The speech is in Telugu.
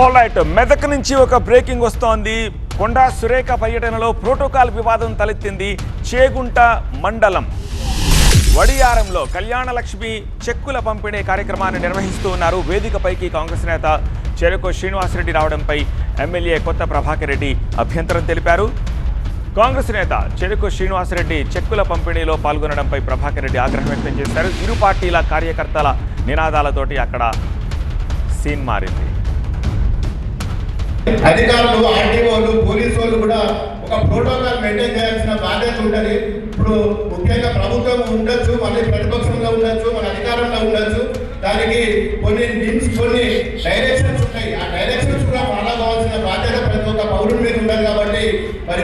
ఆల్ రైట్ మెదక్ నుంచి ఒక బ్రేకింగ్ వస్తోంది. కొండా సురేఖ పర్యటనలో ప్రోటోకాల్ వివాదం తలెత్తింది చేగుంట మండలం. వడియారంలో కళ్యాణ లక్ష్మి చెక్కుల పంపిణీ కార్యక్రమాన్ని నిర్వహిస్తూ ఉన్నారు. వేదికపైకి కాంగ్రెస్ నేత చెరుకు శ్రీనివాసరెడ్డి రావడంపై ఎమ్మెల్యే కొత్త ప్రభాకర్ రెడ్డి అభ్యంతరం తెలిపారు. కాంగ్రెస్ నేత చెరుకు శ్రీనివాసరెడ్డి చెక్కుల పంపిణీలో పాల్గొనడంపై ప్రభాకర్ రెడ్డి ఆగ్రహం వ్యక్తం చేశారు. ఇరు పార్టీల కార్యకర్తల నినాదాలతోటి అక్కడ సీన్ మారింది. అధికారులు ఆర్టీఓలు పోలీసు వాళ్ళు కూడా ఒక ప్రోటోకాల్ మెయింటైన్ చేయాల్సిన బాధ్యత ఉంటుంది. ఇప్పుడు ముఖ్యంగా ప్రభుత్వం ఉండొచ్చు మళ్ళీ ప్రతిపక్షంలో ఉండొచ్చు మన అధికారంలో ఉండొచ్చు. దానికి కొన్ని నిమ్స్ కొన్ని డైరెక్షన్స్ ఉంటాయి. ఆ డైరెక్షన్స్ కూడా ఫాలో కావాల్సిన బాధ్యత ప్రతి ఒక్క పౌరుడి మీద ఉండాలి కాబట్టి మరి